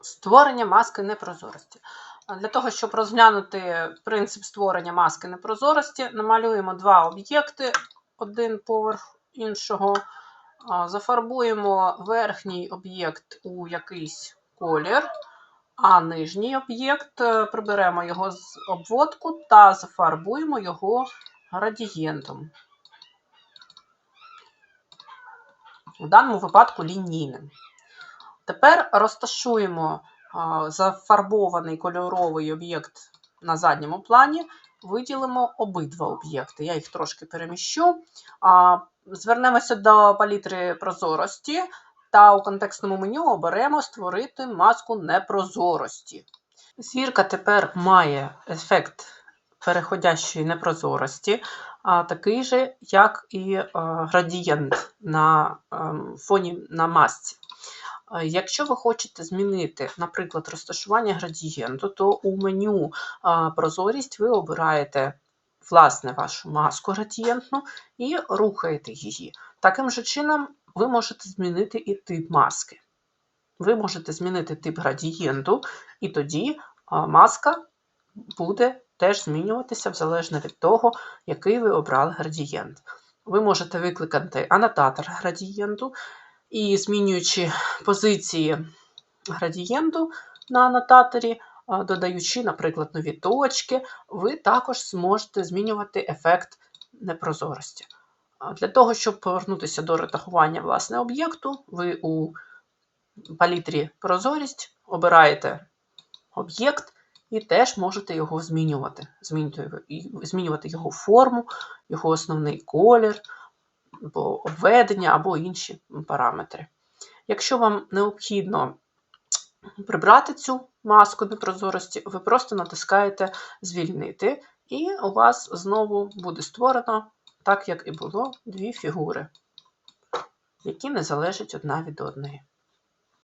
Створення маски непрозорості. Для того, щоб розглянути принцип створення маски непрозорості, намалюємо два об'єкти один поверх іншого. Зафарбуємо верхній об'єкт у якийсь колір, а нижній об'єкт е, приберемо його з обводку та зафарбуємо його градієнтом. В даному випадку лінійним. Тепер розташуємо зафарбований кольоровий об'єкт на задньому плані, виділимо обидва об'єкти. Я їх трошки переміщу. Звернемося до палітри прозорості та у контекстному меню оберемо створити маску непрозорості. Зірка тепер має ефект переходящої непрозорості, такий же, як і е, градієнт на ем, фоні на масці. Е, Якщо ви хочете змінити, наприклад, розташування градієнту, то у меню прозорість ви обираєте власне вашу маску градієнтну і рухаєте її. Таким же чином ви можете змінити і тип маски. Ви можете змінити тип градієнту, і тоді маска буде теж змінюватися залежно від того, який ви обрали градієнт. Ви можете викликати анотатор градієнту, і змінюючи позиції градієнту на анотаторі, додаючи, наприклад, нові точки, ви також зможете змінювати ефект непрозорості. Для того, щоб повернутися до редагування власне об'єкту, ви у палітрі прозорість обираєте об'єкт і теж можете його. Змінювати, змінювати його форму, його основний колір, або обведення, або інші параметри. Якщо вам необхідно прибрати цю маску непрозорості, ви просто натискаєте Звільнити, і у вас знову буде створено, так як і було, дві фігури, які не залежать одна від одної.